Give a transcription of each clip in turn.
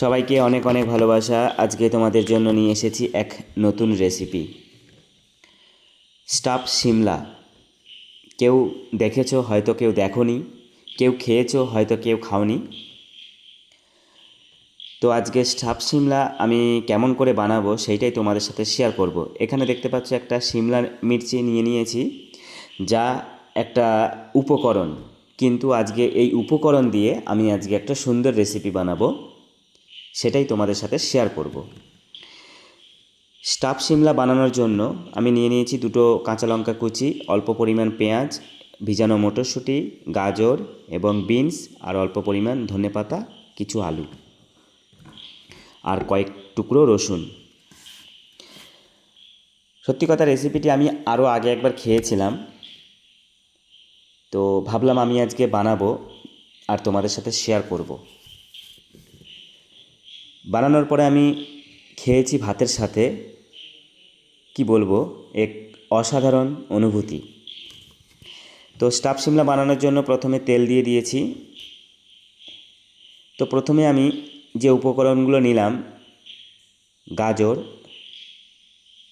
সবাইকে অনেক অনেক ভালোবাসা। আজকে তোমাদের জন্য নিয়ে এসেছি এক নতুন রেসিপি স্টাফ সিমলা কেউ দেখেছ, হয়তো কেউ দেখোনি। কেউ খেয়েছো, হয়তো কেউ খাওনি। তো আজকে স্টাফ সিমলা আমি কেমন করে বানাবো সেইটাই তোমাদের সাথে শেয়ার করব। এখানে দেখতে পাচ্ছ একটা সিমলা মির্চি নিয়ে নিয়েছি, যা একটা উপকরণ। কিন্তু আজকে এই উপকরণ দিয়ে আমি আজকে একটা সুন্দর রেসিপি বানাবো। সেটাই তোমাদের সাথে শেয়ার করব। স্টাফ সিমলা বানানোর জন্য আমি নিয়ে নিয়েছি দুটো কাঁচা লঙ্কা কুচি, অল্প পরিমাণ পেঁয়াজ, ভিজানো মটরশুঁটি, গাজর এবং বিনস আর অল্প পরিমাণ ধনেপাতা কিছু আলু আর কয়েক টুকরো রসুন। সত্যি কথা রেসিপিটি আমি আরও আগে একবার খেয়েছিলাম। তো ভাবলাম আমি আজকে বানাবো আর তোমাদের সাথে শেয়ার করব। বানানোর পরে আমি খেয়েছি ভাতের সাথে, কি বলব, এক অসাধারণ অনুভূতি। তো স্টাফ সিমলা বানানোর জন্য প্রথমে তেল দিয়ে দিয়েছি। তো প্রথমে আমি যে উপকরণগুলো নিলাম, গাজর,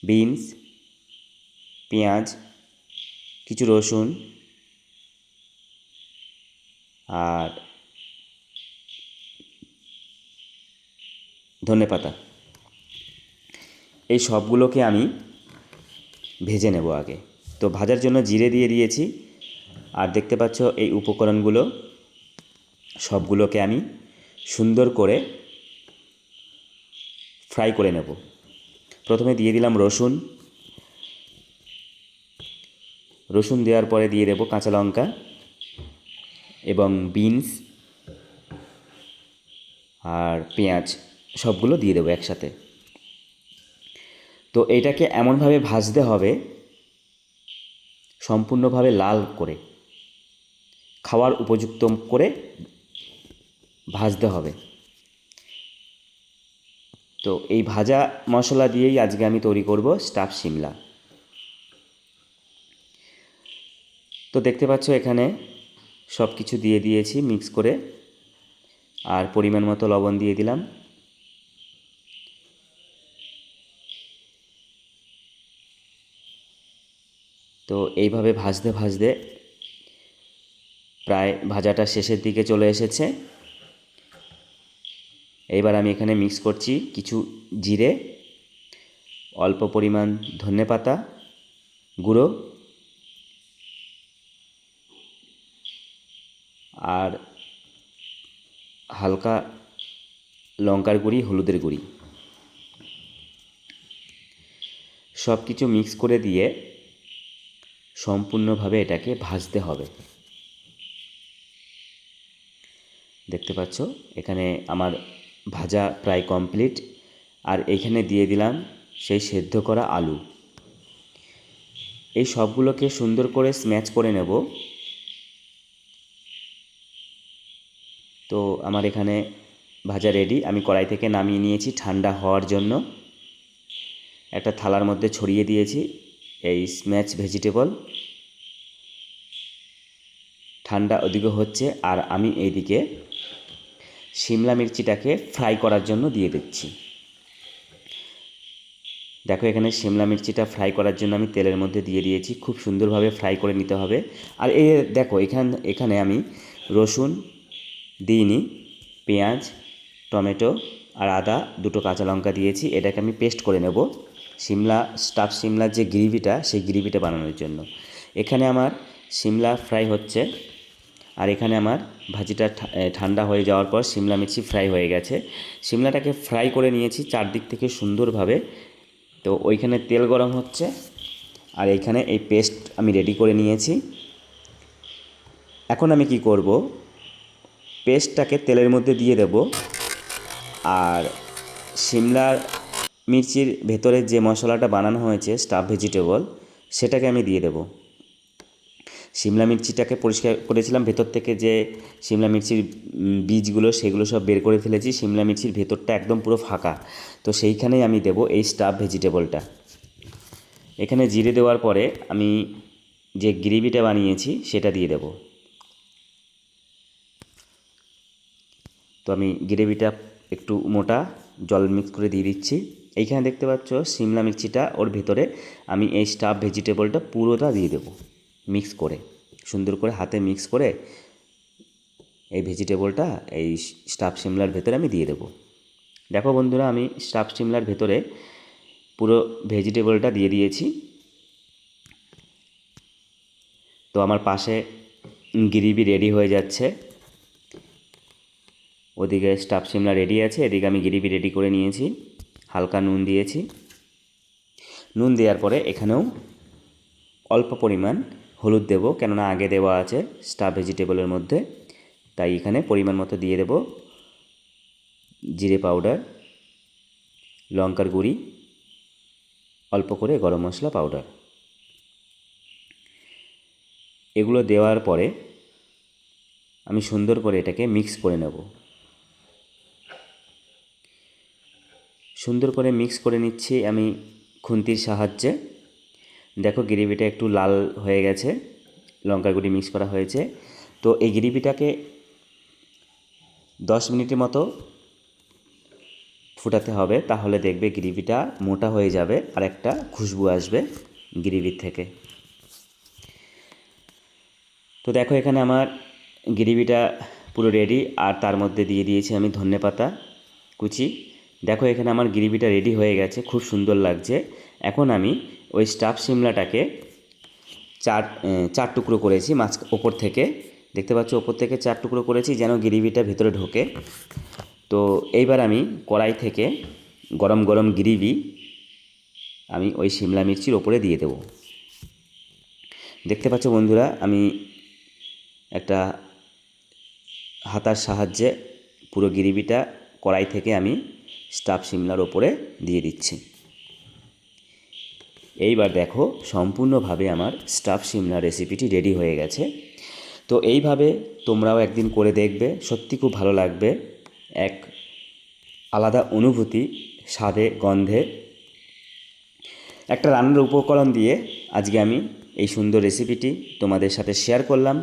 বিনস, পেঁয়াজ, কিছু রসুন আর ধনেপাতা এই সবগুলোকে আমি ভেজে নেব আগে। তো ভাজার জন্য জিরে দিয়ে দিয়েছি। আর দেখতে পাচ্ছ এই উপকরণগুলো, সবগুলোকে আমি সুন্দর করে ফ্রাই করে নেব। প্রথমে দিয়ে দিলাম রসুন। রসুন দেওয়ার পরে দিয়ে দেবো কাঁচা লঙ্কা এবং বিনস আর পেঁয়াজ। সবগুলো দিয়ে দেবো একসাথে। তো এটাকে এমনভাবে ভাজতে হবে, সম্পূর্ণভাবে লাল করে, খাওয়ার উপযুক্ত করে ভাজতে হবে। তো এই ভাজা মশলা দিয়েই আজকে আমি তৈরি করব স্টাফ শিমলা। তো দেখতে পাচ্ছ এখানে সব কিছু দিয়ে দিয়েছি মিক্স করে, আর পরিমাণ মতো লবণ দিয়ে দিলাম। তো এইভাবে ভাজতে ভাজতে প্রায় ভাজাটা শেষের দিকে চলে এসেছে। এইবার আমি এখানে মিক্স করছি কিছু জিরে, অল্প পরিমাণ ধনে পাতা গুঁড়ো আর হালকা লঙ্কার গুঁড়ি, হলুদের গুঁড়ি। সব কিছু মিক্স করে দিয়ে সম্পূর্ণভাবে এটাকে ভাজতে হবে। দেখতে পাচ্ছ, এখানে আমার ভাজা প্রায় কমপ্লিট। আর এখানে দিয়ে দিলাম সেই সেদ্ধ করা আলু। এই সবগুলোকে সুন্দর করে স্ম্যাচ করে নেব। তো আমার এখানে ভাজা রেডি। আমি কড়াই থেকে নামিয়ে নিয়েছি ঠান্ডা হওয়ার জন্য। একটা থালার মধ্যে ছড়িয়ে দিয়েছি। এই স্ম্যাচ ভেজিটেবল। ঠান্ডা ওদিকে হচ্ছে আর আমি এইদিকে শিমলা মির্চিটাকে ফ্রাই করার জন্য দিয়ে দিচ্ছি। দেখো এখানে শিমলা মির্চিটা ফ্রাই করার জন্য আমি তেলের মধ্যে দিয়ে দিয়েছি। খুব সুন্দরভাবে ফ্রাই করে নিতে হবে। আর এই দেখো এখান, এখানে আমি রসুন, দিইনি, পেঁয়াজ, টমেটো আর আদা দুটো কাঁচা লঙ্কা দিয়েছি। এটাকে আমি পেস্ট করে নেব। সিমলা, স্টাফ সিমলার যে গ্রেভিটা, সেই গ্রেভিটা বানানোর জন্য। এখানে আমার সিমলা ফ্রাই হচ্ছে আর এখানে আমার ভাজিটা ঠান্ডা হয়ে যাওয়ার পর সিমলা মির্চি ফ্রাই হয়ে গেছে। সিমলাটাকে ফ্রাই করে নিয়েছি চারদিক থেকে সুন্দরভাবে। তো ওইখানে তেল গরম হচ্ছে আর এইখানে এই পেস্ট আমি রেডি করে নিয়েছি। এখন আমি কি করব? পেস্টটাকে তেলের মধ্যে দিয়ে দেব। আর সিমলার মির্চির ভেতরে যে মশলাটা বানানো হয়েছে স্টাফ ভেজিটেবল সেটাকে আমি দিয়ে দেব। সিমলা মির্চিটাকে পরিষ্কার করেছিলাম, ভেতর থেকে যে সিমলা মির্চির বীজগুলো, সেগুলো সব বের করে ফেলেছি। সিমলা মির্চির ভেতরটা একদম পুরো ফাঁকা। তো সেইখানেই আমি দেব এই স্টাফ ভেজিটেবলটা এখানে জিরে দেওয়ার পরে আমি যে গ্রেভিটা বানিয়েছি, সেটা দিয়ে দেব। তো আমি গ্রেভিটা একটু মোটা জল মিক্স করে দিয়ে দিচ্ছি। এইখানে দেখতে পাচ্ছ সিমলা মির্চিটা ওর ভেতরে আমি এই স্টাফ ভেজিটেবলটা পুরোটা দিয়ে দেবো মিক্স করে, সুন্দর করে হাতে মিক্স করে এই ভেজিটেবলটা এই স্টাফ সিমলার ভেতরে আমি দিয়ে দেবো। দেখো বন্ধুরা আমি স্টাফ সিমলার ভেতরে পুরো ভেজিটেবলটা দিয়ে দিয়েছি। তো আমার পাশে গ্রেভি রেডি হয়ে যাচ্ছে। ওদিকে স্টাফ সিমলা রেডি আছে, এদিকে আমি গ্রেভি রেডি করে নিয়েছি। হালকা নুন দিয়েছি। নুন দেওয়ার পরে এখানেও অল্প পরিমাণ হলুদ দেবো, কেননা আগে দেওয়া আছে স্টাফ ভেজিটেবলের মধ্যে। তাই এখানে পরিমাণ মতো দিয়ে দেবো জিরে পাউডার, লঙ্কার গুঁড়ি, অল্প করে গরম মশলা পাউডার। এগুলো দেওয়ার পরে আমি সুন্দর করে এটাকে মিক্স করে নেব। সুন্দর করে মিক্স করে নিচ্ছি আমি খুন্তির সাহায্যে। দেখো গ্রেভিটা একটু লাল হয়ে গেছে লঙ্কার গুঁড়ি মিক্স করা হয়েছে। তো এই গ্রেভিটাকে দশ মিনিটের মতো ফুটাতে হবে, তাহলে দেখবে গ্রেভিটা মোটা হয়ে যাবে আর একটা খুশবু আসবে গ্রেভির থেকে। তো দেখো এখানে আমার গ্রেভিটা পুরো রেডি আর তার মধ্যে দিয়ে দিয়েছি আমি ধনে পাতা কুচি। দেখো এখানে আমার গ্রেভিটা রেডি হয়ে গেছে, খুব সুন্দর লাগছে। এখন আমি ওই স্টাফ সিমলাটাকে চার চার টুকরো করেছি মাছ ওপর থেকে। দেখতে পাচ্ছ, ওপর থেকে চার টুকরো করেছি যেন গ্রেভিটা ভেতরে ঢোকে। তো এইবার আমি কড়াই থেকে গরম গরম গ্রেভি আমি ওই শিমলা মির্চির ওপরে দিয়ে দেবো। দেখতে পাচ্ছ বন্ধুরা, আমি একটা হাতার সাহায্যে পুরো গ্রেভিটা কড়াই থেকে আমি স্টাফ সিমলার ওপরে দিয়ে দিচ্ছি। এইবার দেখো সম্পূর্ণভাবে আমার স্টাফ সিমলা রেসিপিটি রেডি হয়ে গেছে। তো এইভাবে তোমরাও একদিন করে দেখবে, সত্যি খুব ভালো লাগবে। এক আলাদা অনুভূতি, স্বাদে, গন্ধে। একটা রান্নার উপকরণ দিয়ে আজকে আমি এই সুন্দর রেসিপিটি তোমাদের সাথে শেয়ার করলাম।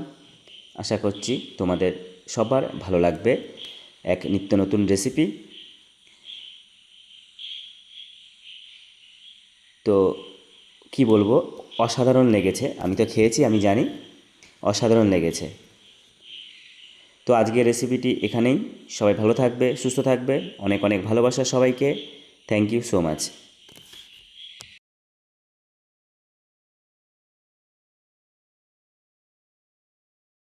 আশা করছি তোমাদের সবার ভালো লাগবে। এক নিত্য নতুন রেসিপি। তো কি বলব? অসাধারণ লেগেছে। আমি তো খেয়েছি, আমি জানি। অসাধারণ লেগেছে। তো আজকের রেসিপিটি এখানেই। সবাই ভালো থাকবে, সুস্থ থাকবে। অনেক অনেক ভালোবাসা সবাইকে। Thank you so much